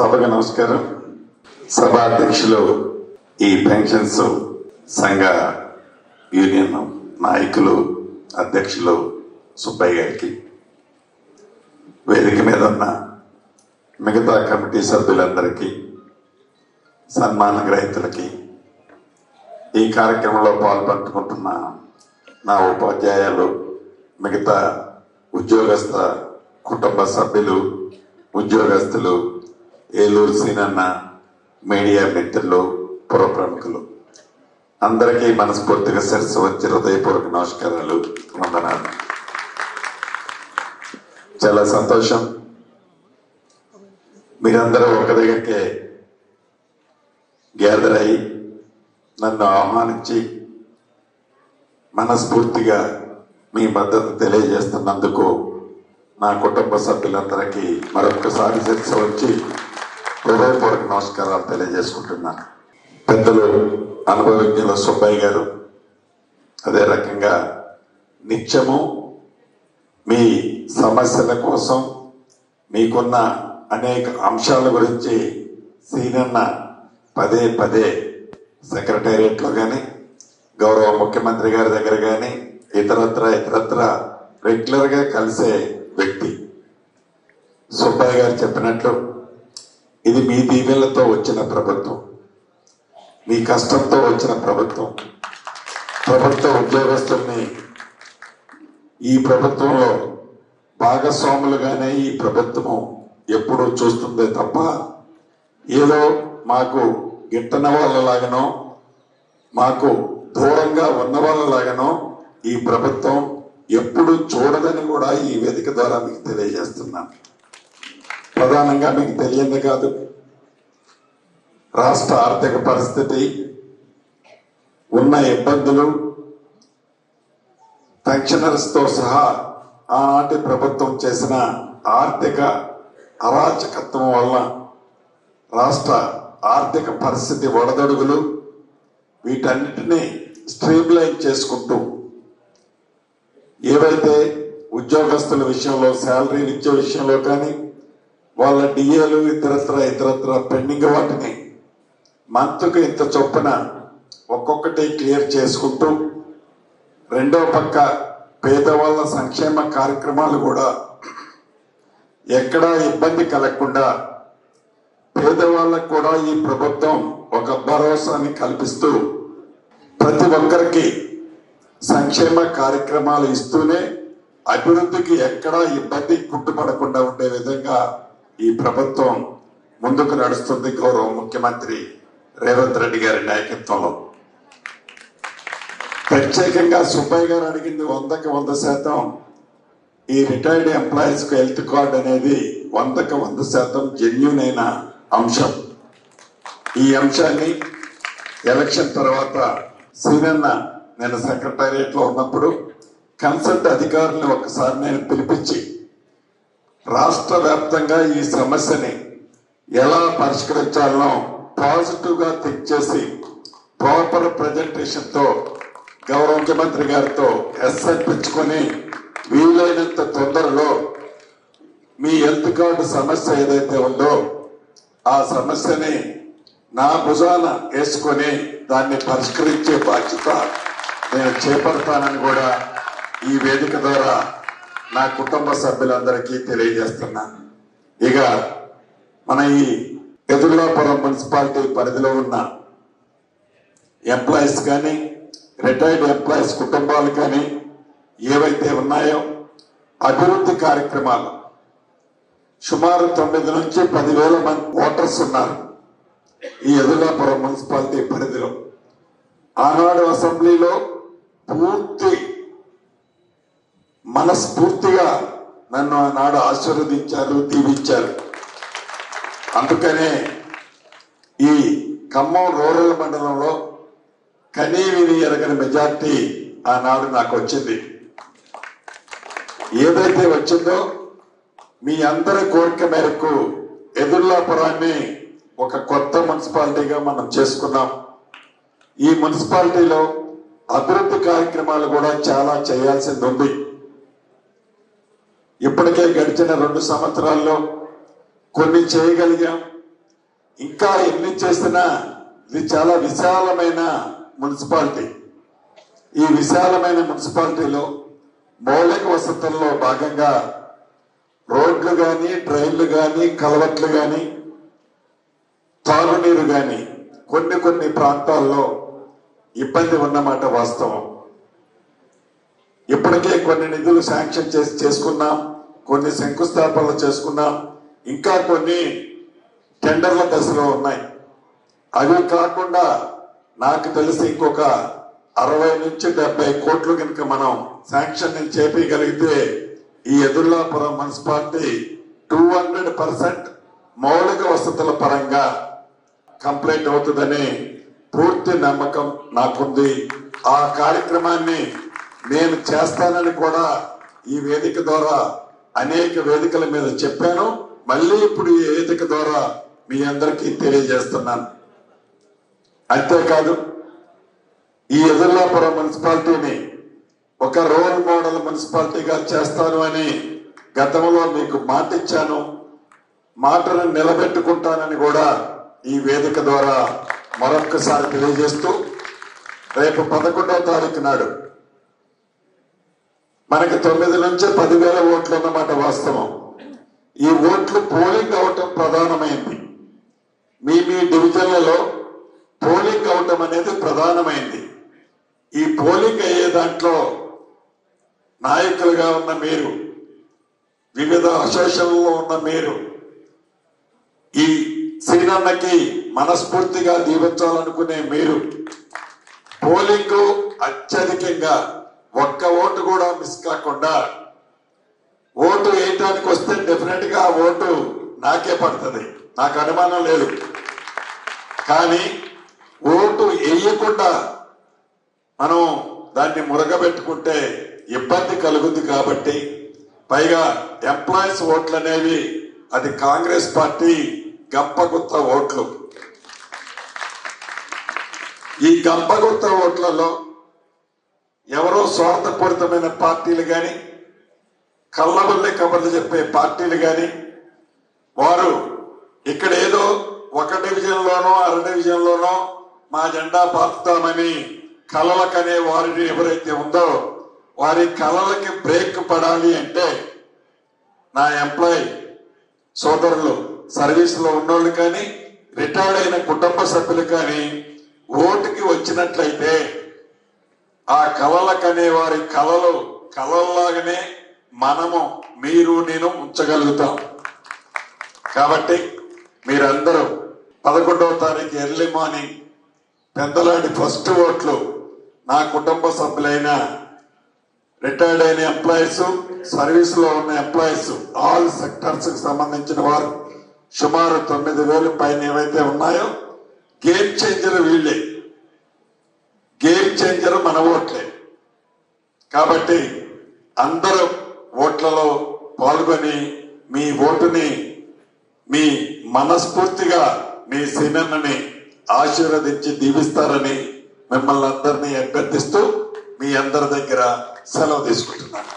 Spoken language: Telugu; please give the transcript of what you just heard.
సభకు నమస్కారం. సభ అధ్యక్షులు ఈ పెన్షన్స్ సంఘ యూనియన్ నాయకులు అధ్యక్షులు సుబ్బయ్య గారికి. వేదిక మీద ఉన్న మిగతా కమిటీ సభ్యులందరికీ సన్మాన గ్రహీతలకి ఈ కార్యక్రమంలో పాల్పంచుకుంటున్న నా ఉపాధ్యాయులు మిగతా ఉద్యోగస్థ కుటుంబ సభ్యులు ఉద్యోగస్తులు ఏలూరు సీనన్న మీడియా మిత్రులు పురప్రముఖులు అందరికీ మనస్ఫూర్తిగా శిరస్సు వచ్చి హృదయపూర్వక నమస్కారాలు. వందనాలు. చాలా సంతోషం. మీరందరూ ఒక దగ్గరికే గ్యాదర్ అయి నన్ను ఆహ్వానించి మనస్ఫూర్తిగా మీ మద్దతు తెలియజేస్తున్నందుకు నా కుటుంబ సభ్యులందరికీ మరొకసారి శిరస్సు వచ్చి హృదయపూర్వక నమస్కారాలు తెలియజేసుకుంటున్నాను. పెద్దలు అనుభవజ్ఞుల సుబ్బయ్య గారు అదే రకంగా నిత్యము మీ సమస్యల కోసం మీకున్న అనేక అంశాల గురించి సీనన్న పదే పదే సెక్రటేరియట్లో కానీ గౌరవ ముఖ్యమంత్రి గారి దగ్గర కానీ ఇతరత్ర ఇతరత్ర రెగ్యులర్గా కలిసే వ్యక్తి సుబ్బయ్య గారు చెప్పినట్లు ఇది మీ దీవెనలతో వచ్చిన ప్రభుత్వం. మీ కష్టంతో వచ్చిన ప్రభుత్వం. ప్రభుత్వ ఉద్యోగస్తుల్ని ఈ ప్రభుత్వంలో భాగస్వాములుగానే ఈ ప్రభుత్వము ఎప్పుడూ చూస్తుందే తప్ప ఏదో మాకు గిట్టన వాళ్ళలాగనో మాకు దూరంగా ఉన్న వాళ్ళలాగనో ఈ ప్రభుత్వం ఎప్పుడు చూడదని కూడా ఈ వేదిక ద్వారా మీకు తెలియజేస్తున్నాను. ప్రధానంగా మీకు తెలియదు కాదు. రాష్ట్ర ఆర్థిక పరిస్థితి ఉన్న ఇబ్బందులు పెన్షనర్స్తో సహా ఆనాటి ప్రభుత్వం చేసిన ఆర్థిక అరాచకత్వం వల్ల రాష్ట్ర ఆర్థిక పరిస్థితి వడదడుగులు వీటన్నిటినీ స్ట్రీమ్లైన్ చేసుకుంటూ ఏవైతే ఉద్యోగస్తుల విషయంలో శాలరీలు ఇచ్చే విషయంలో కానీ వాళ్ళ డిఏలు ఇతరత్ర ఇతరత్ర పెండింగ్ వాటిని మంత్కు ఇంత చొప్పున ఒక్కొక్కటి క్లియర్ చేసుకుంటూ రెండో పక్క పేదవాళ్ళ సంక్షేమ కార్యక్రమాలు కూడా ఎక్కడా ఇబ్బంది కలగకుండా పేదవాళ్ళకు కూడా ఈ ప్రభుత్వం ఒక భరోసాని కల్పిస్తూ ప్రతి ఒక్కరికి సంక్షేమ కార్యక్రమాలు ఇస్తూనే అభివృద్ధికి ఎక్కడా ఇబ్బంది కుట్టుపడకుండా ఉండే విధంగా ఈ ప్రభుత్వం ముందుకు నడుస్తుంది గౌరవ ముఖ్యమంత్రి రేవంత్ రెడ్డి గారి నాయకత్వంలో. ప్రత్యేకంగా సుబ్బయ్య గారు అడిగింది వందకి వంద శాతం ఈ రిటైర్డ్ ఎంప్లాయీస్కు హెల్త్ కార్డ్ అనేది వందకి వంద శాతం జెన్యున్ అయిన అంశం. ఈ అంశాన్ని ఎలక్షన్ తర్వాత సీనన్న నేను సెక్రటేరియట్లో ఉన్నప్పుడు కన్సల్ట్ అధికారులు ఒకసారి నేను పిలిపించి రాష్ట్ర వ్యాప్తంగా ఈ సమస్యని ఎలా పరిష్కరించాలనో పాజిటివ్గా థింక్ చేసి ప్రాపర్ ప్రజెంటేషన్తో గౌరవ ముఖ్యమంత్రి గారితో ఎస్ఎన్పించుకొని వీలైనంత తొందరలో మీ హెల్త్ కార్డు సమస్య ఏదైతే ఉందో ఆ సమస్యని నా భుజాన వేసుకొని దాన్ని పరిష్కరించే బాధ్యత నేను చేపడతానని కూడా ఈ వేదిక ద్వారా నా కుటుంబ సభ్యులందరికీ తెలియజేస్తున్నా. ఇక మన ఈ ఎదుగులాపురం మున్సిపాలిటీ పరిధిలో ఉన్న ఎంప్లాయీస్ కానీ రిటైర్డ్ ఎంప్లాయీస్ కుటుంబాలు కానీ ఏవైతే ఉన్నాయో అభివృద్ధి కార్యక్రమాలు. సుమారు తొమ్మిది నుంచి పదివేల మంది ఓటర్స్ ఉన్నారు ఈ ఎదులాపురం మున్సిపాలిటీ పరిధిలో. ఆనాడు అసెంబ్లీలో పూర్తి మనస్ఫూర్తిగా నన్ను ఆనాడు ఆశీర్వదించారు దీవించారు. అందుకనే ఈ ఖమ్మం రూరల్ మండలంలో కనీవిని ఎరగని మెజార్టీ ఆనాడు నాకు వచ్చింది. ఏదైతే వచ్చిందో మీ అందరి కోరిక మేరకు ఎదుర్లాపురాన్ని ఒక కొత్త మున్సిపాలిటీగా మనం చేసుకున్నాం. ఈ మున్సిపాలిటీలో అభివృద్ధి కార్యక్రమాలు కూడా చాలా చేయాల్సింది ఉంది. ఇప్పటికే గడిచిన రెండు సంవత్సరాల్లో కొన్ని చేయగలిగాం. ఇంకా ఎన్ని చేసినా ఇది చాలా విశాలమైన మున్సిపాలిటీ. ఈ విశాలమైన మున్సిపాలిటీలో మౌలిక వసతుల్లో భాగంగా రోడ్లు గాని ట్రైన్లు గాని కలవట్లు గాని తాగునీరు గాని కొన్ని కొన్ని ప్రాంతాల్లో ఇబ్బంది ఉన్నమాట వాస్తవం. ఇప్పటికే కొన్ని నిధులు శాంక్షన్ చేసి చేసుకున్నాం కొన్ని శంకుస్థాపనలు చేసుకున్నాం. ఇంకా కొన్ని టెండర్ల దశలో ఉన్నాయి. అవి కాకుండా నాకు తెలిసి ఇంకొక అరవై నుంచి డెబ్బై కోట్లు కనుక మనం శాంక్షన్ చేపించగలిగితే ఈ Edurlapuram municipality two hundred percent మౌలిక వసతుల పరంగా కంప్లీట్ అవుతుందని పూర్తి నమ్మకం నాకుంది. ఆ కార్యక్రమాన్ని నేను చేస్తానని కూడా ఈ వేదిక ద్వారా అనేక వేదికల మీద చెప్పాను. మళ్ళీ ఇప్పుడు ఈ వేదిక ద్వారా మీ అందరికీ తెలియజేస్తున్నాను. అంతేకాదు ఈ ఎదుర్లాపురం మున్సిపాలిటీని ఒక రోల్ మోడల్ మున్సిపాలిటీగా చేస్తాను అని గతంలో మీకు మాటిచ్చాను. మాటను నిలబెట్టుకుంటానని కూడా ఈ వేదిక ద్వారా మరొక్కసారి తెలియజేస్తూ రేపు పదకొండవ తారీఖు నాడు మనకి తొమ్మిది నుంచి పదివేల ఓట్లు అన్నమాట వాస్తవం. ఈ ఓట్లు పోలింగ్ అవటం ప్రధానమైంది. మీ మీ డివిజన్లలో పోలింగ్ అవటం అనేది ప్రధానమైంది. ఈ పోలింగ్ అయ్యే దాంట్లో నాయకులుగా ఉన్న మీరు వివిధ అసోసియేషన్లలో ఉన్న మీరు ఈ శ్రీనన్నకి మనస్ఫూర్తిగా దీవించాలనుకునే మీరు పోలింగ్ అత్యధికంగా ఒక్క ఓటు కూడా మిస్ కాకుండా ఓటు వేయటానికి వస్తే డెఫినెట్గా ఓటు నాకే పడుతుంది. నాకు అనుమానం లేదు. కానీ ఓటు వేయకుండా మనం దాన్ని మురగబెట్టుకుంటే ఇబ్బంది కలుగుద్ది కాబట్టి పైగా ఎంప్లాయీస్ ఓట్లు అనేవి అది కాంగ్రెస్ పార్టీ గంపగుత్త ఓట్లు. ఈ గంపగుత్త ఓట్లలో స్వార్థపూరితమైన పార్టీలు కానీ కళ్ళబుల్లే కబర్లు చెప్పే పార్టీలు కానీ వారు ఇక్కడ ఏదో ఒక డివిజన్ లోనో అర డివిజన్ లోనో మా జెండా పాతుతామని కలలకనే వారిని ఎవరైతే ఉందో వారి కలలకి బ్రేక్ పడాలి అంటే నా ఎంప్లాయ్ సోదరులు సర్వీస్లో ఉన్నోళ్ళు కానీ రిటైర్డ్ అయిన కుటుంబ సభ్యులు కానీ ఓటుకి వచ్చినట్లయితే ఆ కలలకనే వారి కలలు కలల్లాగానే మనము మీరు నేను ఉంచగలుగుతాం. కాబట్టి మీరందరూ పదకొండవ తారీఖు ఎర్లీ మార్నింగ్ పెద్దలాంటి ఫస్ట్ ఓట్లు నా కుటుంబ సభ్యులైన రిటైర్డ్ అయిన ఎంప్లాయీస్ సర్వీస్లో ఉన్న ఎంప్లాయీస్ ఆల్ సెక్టర్స్కి సంబంధించిన వారు సుమారు తొమ్మిది వేలు పైన ఏవైతే ఉన్నాయో గేమ్ చేంజర్ వీళ్ళే. గేమ్ చేంజర్ మన ఓట్లే. కాబట్టి అందరూ ఓట్లలో పాల్గొని మీ ఓటుని మీ మనస్ఫూర్తిగా మీ సినన్నని ఆశీర్వదించి దీవిస్తారని మిమ్మల్ని అందరినీ అభ్యర్థిస్తూ మీ అందరి దగ్గర సెలవు తీసుకుంటున్నాను.